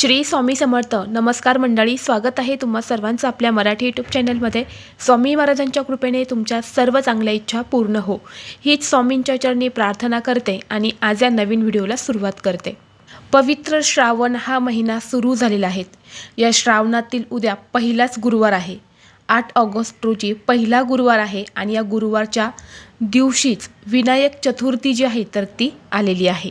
श्री स्वामी समर्थ नमस्कार मंडळी स्वागत आहे तुम्हा सर्वांचं आपल्या मराठी यूट्यूब चॅनलमध्ये स्वामी महाराजांच्या कृपेने तुमच्या सर्व चांगल्या इच्छा पूर्ण हो. हीच स्वामींच्या चरणी प्रार्थना करते आणि आज या नवीन व्हिडिओला सुरुवात करते. पवित्र श्रावण हा महिना सुरू झालेला आहे. या श्रावणातील उद्या पहिलाच गुरुवार आहे. आठ ऑगस्ट रोजी पहिला गुरुवार आहे आणि या गुरुवारच्या दिवशीच विनायक चतुर्थी जी आहे तर ती आलेली आहे.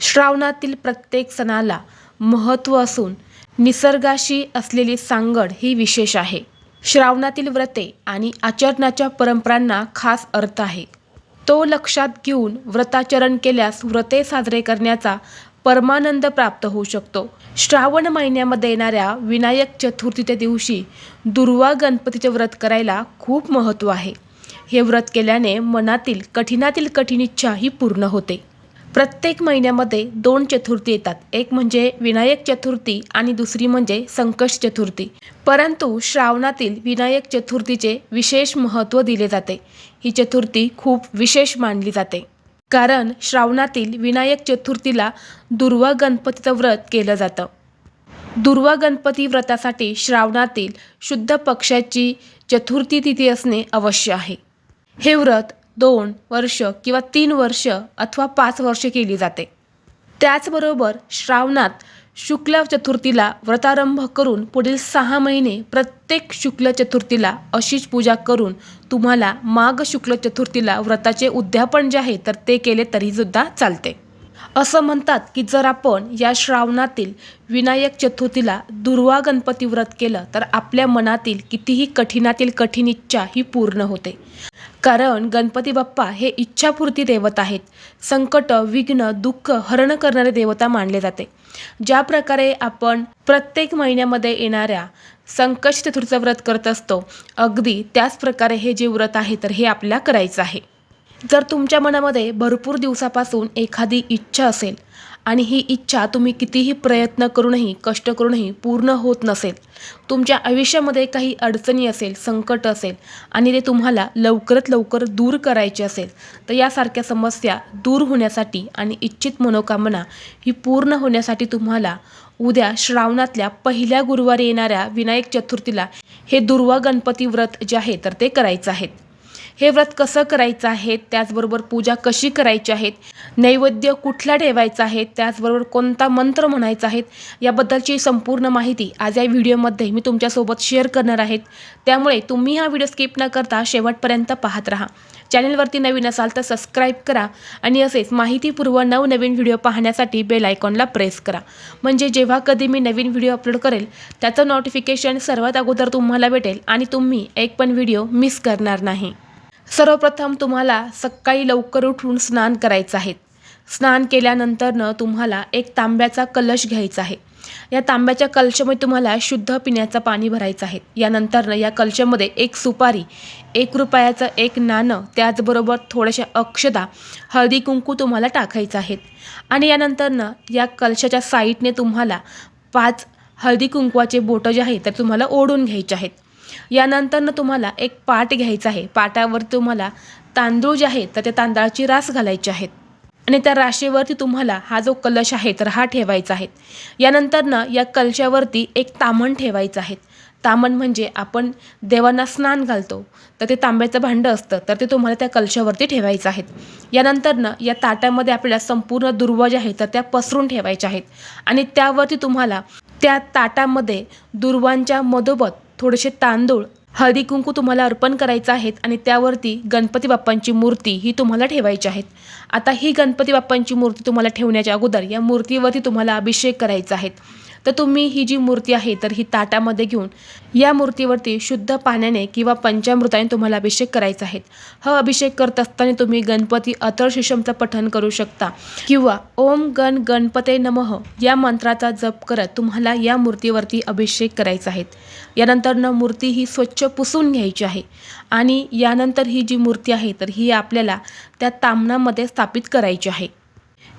श्रावणातील प्रत्येक सणाला महत्त्व असून निसर्गाशी असलेली सांगड ही विशेष आहे. श्रावणातील व्रते आणि आचरणाच्या परंपरांना खास अर्थ आहे. तो लक्षात घेऊन व्रताचरण केल्यास व्रते साजरे करण्याचा परमानंद प्राप्त होऊ शकतो. श्रावण महिन्यामध्ये येणाऱ्या विनायक चतुर्थीच्या दिवशी दुर्वा गणपतीचे व्रत करायला खूप महत्त्व आहे. हे व्रत केल्याने मनातील कठीणातील कठीण इच्छा ही पूर्ण होते. प्रत्येक महिन्यामध्ये दोन चतुर्थी येतात. एक म्हणजे विनायक चतुर्थी आणि दुसरी म्हणजे संकष्ट चतुर्थी. परंतु श्रावणातील विनायक चतुर्थीचे विशेष महत्त्व दिले जाते. ही चतुर्थी खूप विशेष मानली जाते. कारण श्रावणातील विनायक चतुर्थीला दुर्वा गणपतीचं व्रत केलं जातं. दुर्वा गणपती व्रतासाठी श्रावणातील शुद्ध पक्षाची चतुर्थी तिथी असणे अवश्य आहे. हे व्रत दोन वर्ष किंवा तीन वर्ष अथवा पाच वर्ष केली जाते. त्याचबरोबर श्रावणात शुक्ल चतुर्थीला व्रतारंभ करून पुढील सहा महिने प्रत्येक शुक्ल चतुर्थीला अशीच पूजा करून तुम्हाला माघ शुक्ल चतुर्थीला व्रताचे उद्यापन जे आहे तर ते केले तरीसुद्धा चालते. असं म्हणतात की जर आपण या श्रावणातील विनायक चतुर्थीला दुर्वा गणपती व्रत केलं तर आपल्या मनातील कितीही कठीणातील कठीण इच्छा ही पूर्ण होते. कारण गणपती बाप्पा हे इच्छापूर्ती देवत आहेत. संकट विघ्न दुःख हरण करणारे देवता मानले जाते. ज्या प्रकारे आपण प्रत्येक महिन्यामध्ये येणाऱ्या संकट चतुर्थीचं व्रत करत असतो अगदी त्याच प्रकारे हे जे व्रत आहे तर हे आपल्याला करायचं आहे. जर तुमच्या मनामध्ये भरपूर दिवसापासून एखादी इच्छा असेल आणि ही इच्छा तुम्ही कितीही प्रयत्न करूनही कष्ट करूनही पूर्ण होत नसेल तुमच्या आयुष्यामध्ये काही अडचणी असेल संकट असेल आणि ते तुम्हाला लवकरात लवकर दूर करायचे असेल तर यासारख्या समस्या दूर होण्यासाठी आणि इच्छित मनोकामना ही पूर्ण होण्यासाठी तुम्हाला उद्या श्रावणातल्या पहिल्या गुरुवारी येणाऱ्या विनायक चतुर्थीला हे दुर्वा गणपती व्रत जे आहे तर ते करायचं आहे. हे व्रत कसं करायचं आहे? त्याचबरोबर पूजा कशी करायची आहेत नैवेद्य कुठला ठेवायचा आहे? त्याचबरोबर कोणता मंत्र म्हणायचा आहे? याबद्दलची संपूर्ण माहिती आज या व्हिडिओमध्ये मी तुमच्यासोबत शेअर करणार आहेत त्यामुळे तुम्ही हा व्हिडिओ स्किप न करता शेवटपर्यंत पाहत राहा. चॅनलवरती नवीन असाल तर सबस्क्राईब करा आणि असेच माहितीपूर्व नवनवीन व्हिडिओ पाहण्यासाठी बेल आयकॉनला प्रेस करा. म्हणजे जेव्हा कधी मी नवीन व्हिडिओ अपलोड करेल त्याचं नोटिफिकेशन सर्वात अगोदर तुम्हाला भेटेल आणि तुम्ही एक पण व्हिडिओ मिस करणार नाही. सर्वप्रथम तुम्हाला सकाळी लवकर उठून स्नान करायचं आहे. स्नान केल्यानंतरनं तुम्हाला एक तांब्याचा कलश घ्यायचा आहे. या तांब्याच्या कलशामध्ये तुम्हाला शुद्ध पिण्याचं पाणी भरायचं आहे. यानंतरनं या कलशामध्ये एक सुपारी एक रुपयाचं एक नाणं त्याचबरोबर थोड्याशा अक्षदा हळदी कुंकू तुम्हाला टाकायचं आहेत आणि यानंतरनं या कलशाच्या साईडने तुम्हाला पाच हळदी कुंकवाचे बोटं जे आहेत तर तुम्हाला ओढून घ्यायचे आहेत. यानंतरनं तुम्हाला एक पाट घ्यायचा आहे. पाटावर तुम्हाला तांदूळ जे आहेत तर त्या तांदळाची रास घालायची आहेत आणि त्या राशीवरती तुम्हाला हा जो कलश आहे तर हा ठेवायचा आहे. यानंतरनं या कलशावरती एक तामण ठेवायचं आहे. तामण म्हणजे आपण देवांना स्नान घालतो तर ते तांब्याचं भांडं असतं तर ते तुम्हाला त्या कलशावरती ठेवायचं आहेत यानंतरनं या ताटामध्ये आपल्याला संपूर्ण दुर्वा ज्या आहेत तर त्या पसरून ठेवायच्या आहेत. आणि त्यावरती तुम्हाला त्या ताटामध्ये दुर्वांच्या मधोबत थोडेसे तांदूळ हळदी कुंकू तुम्हाला अर्पण करायचं आहेत आणि त्यावरती गणपती बाप्पांची मूर्ती ही तुम्हाला ठेवायची आहेत. आता ही गणपती बाप्पांची मूर्ती तुम्हाला ठेवण्याच्या अगोदर या मूर्तीवरती तुम्हाला अभिषेक करायचा आहे. तर तुम्ही ही जी मूर्ती आहे तर ही ताटामध्ये घेऊन या मूर्तीवरती शुद्ध पाण्याने किंवा पंचामृताने तुम्हाला अभिषेक करायचा आहे. हा अभिषेक करत असताना तुम्ही गणपती अतर्शिषमचं पठण करू शकता. किंवा ओम गण गणपते नमः या मंत्राचा जप करत तुम्हाला या मूर्तीवरती अभिषेक करायचा आहे. यानंतरनं मूर्ती ही स्वच्छ पुसून घ्यायची आहे. आणि यानंतर ही जी मूर्ती आहे तर ही आपल्याला त्या तामणामध्ये स्थापित करायची आहे.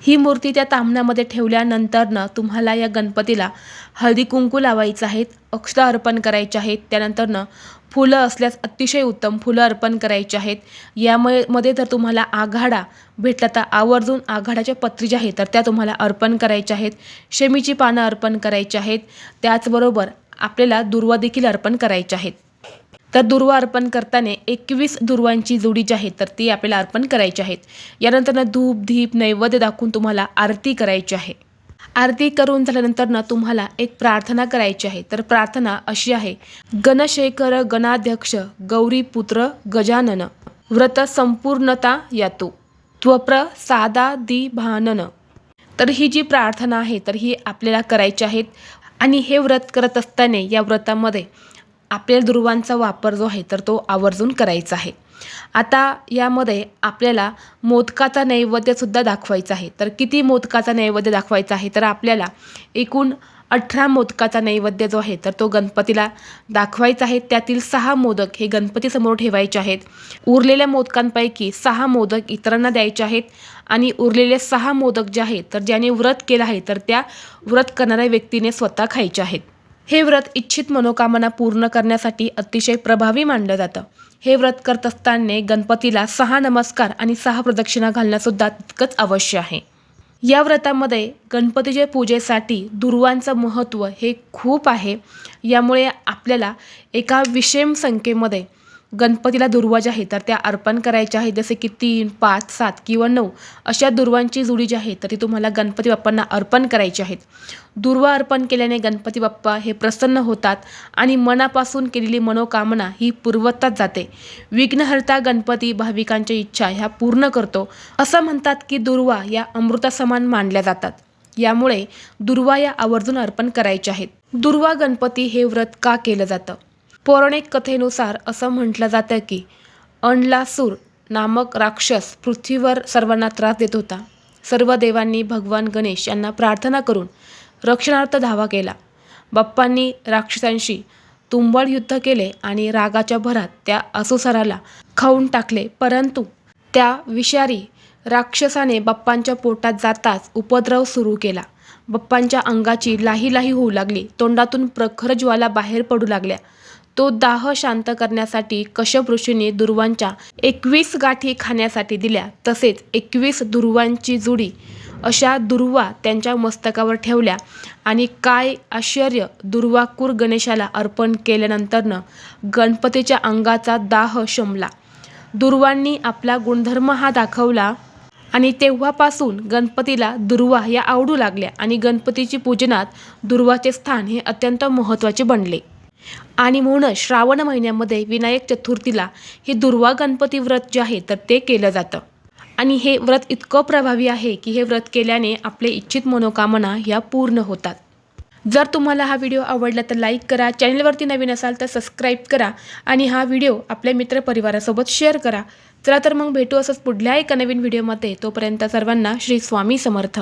ही मूर्ती त्या तांबण्यामध्ये ठेवल्यानंतरनं तुम्हाला या गणपतीला हळदी कुंकू लावायचं आहेत अक्षता अर्पण करायचे आहेत त्यानंतरनं फुलं असल्यास अतिशय उत्तम फुलं अर्पण करायची आहेत. यामुळे मध्ये जर तुम्हाला आघाडा भेटला तर आवर्जून आघाड्याच्या पत्री ज्या आहेत तर त्या तुम्हाला अर्पण करायच्या आहेत. शेमीची पानं अर्पण करायची आहेत. त्याचबरोबर आपल्याला दुर्वा देखील अर्पण करायच्या आहेत. तर दुर्वा अर्पण करताना एकवीस दुर्वांची जोडी जी आहे तर ती आपल्याला अर्पण करायची आहेत. यानंतर धूप धीप नैवेद्य दाखवून तुम्हाला आरती करायची आहे. आरती करून झाल्यानंतर ना तुम्हाला एक प्रार्थना करायची आहे. तर प्रार्थना अशी आहे. गणशेखर गणाध्यक्ष गौरीपुत्र गजानन व्रत संपूर्णता यातो त्वप्र सादा दि भानन. तर ही जी प्रार्थना आहे तर ही आपल्याला करायची आहेत. आणि हे व्रत करत असताना या व्रतामध्ये आपल्या दुर्वांचा वापर जो आहे तर तो आवर्जून करायचा आहे. आता यामध्ये आपल्याला मोदकाचा नैवेद्यसुद्धा दाखवायचा आहे. तर किती मोदकाचा नैवेद्य दाखवायचा आहे? तर आपल्याला एकूण अठरा मोदकाचा नैवेद्य जो आहे तर तो गणपतीला दाखवायचा आहे. त्यातील सहा मोदक हे गणपतीसमोर ठेवायचे आहेत. उरलेल्या मोदकांपैकी सहा मोदक इतरांना द्यायचे आहेत आणि उरलेले सहा मोदक जे आहेत तर ज्याने व्रत केलं आहे तर त्या व्रत करणाऱ्या व्यक्तीने स्वतः खायचे आहेत. हे व्रत इच्छित मनोकामना पूर्ण करण्यासाठी अतिशय प्रभावी मानलं जातं. हे व्रत करत असताना गणपतीला सहा नमस्कार आणि सहा प्रदक्षिणा घालणंसुद्धा तितकंच अवश्य आहे. या व्रतामध्ये गणपतीच्या पूजेसाठी दुर्वांचं महत्त्व हे खूप आहे. यामुळे आपल्याला एका विषम संख्येमध्ये गणपतीला दुर्वा ज्या आहेत तर त्या अर्पण करायच्या आहेत जसे की तीन पाच सात किंवा नऊ अशा दुर्वांची जुडी जी आहे तर ती तुम्हाला गणपती बाप्पांना अर्पण करायची आहेत. दुर्वा अर्पण केल्याने गणपती बाप्पा हे प्रसन्न होतात आणि मनापासून केलेली मनोकामना ही पूर्वतात जाते. विघ्नहर्ता गणपती भाविकांच्या इच्छा ह्या पूर्ण करतो. असं म्हणतात की दुर्वा या अमृतासमान मानल्या जातात. यामुळे दुर्वा या आवर्जून अर्पण करायच्या आहेत. दुर्वा गणपती हे व्रत का केलं जातं? पौराणिक कथेनुसार असं म्हटलं जातं की अंडलासूर नामक राक्षस पृथ्वीवर सर्वांना त्रास देत होता. सर्व देवांनी भगवान गणेश यांना प्रार्थना करून रक्षणार्थ धावा केला. बाप्पांनी राक्षसांशी तुंबळ युद्ध केले आणि रागाच्या भरात त्या असुसराला खाऊन टाकले. परंतु त्या विषारी राक्षसाने बाप्पांच्या पोटात जाताच उपद्रव सुरू केला. बाप्पांच्या अंगाची लाही लाही होऊ लागली. तोंडातून प्रखर ज्वाला बाहेर पडू लागल्या. तो दाह शांत करण्यासाठी कश्यप ऋषीने दुर्वांच्या एकवीस गाठी खाण्यासाठी दिल्या. तसेच एकवीस दुर्वांची जुडी अशा दुर्वा त्यांच्या मस्तकावर ठेवल्या आणि काय आश्चर्य दुर्वाकूर गणेशाला अर्पण केल्यानंतरनं गणपतीच्या अंगाचा दाह शमला. दुर्वांनी आपला गुणधर्म हा दाखवला आणि तेव्हापासून गणपतीला दुर्वा या आवडू लागल्या आणि गणपतीची पूजनात दुर्वाचे स्थान हे अत्यंत महत्त्वाचे बनले. आणि म्हणूनच श्रावण महिन्यामध्ये विनायक चतुर्थीला हे दुर्वा गणपती व्रत जे आहे तर ते केलं जातं. आणि हे व्रत इतकं प्रभावी आहे की हे व्रत केल्याने आपले इच्छित मनोकामना ह्या पूर्ण होतात. जर तुम्हाला हा व्हिडिओ आवडला तर लाईक करा चॅनलवरती नवीन असाल तर सबस्क्राईब करा आणि हा व्हिडिओ आपल्या मित्रपरिवारासोबत शेअर करा. चला तर मग भेटू असंच पुढल्या एका नवीन व्हिडिओमध्ये. तोपर्यंत सर्वांना श्री स्वामी समर्थ.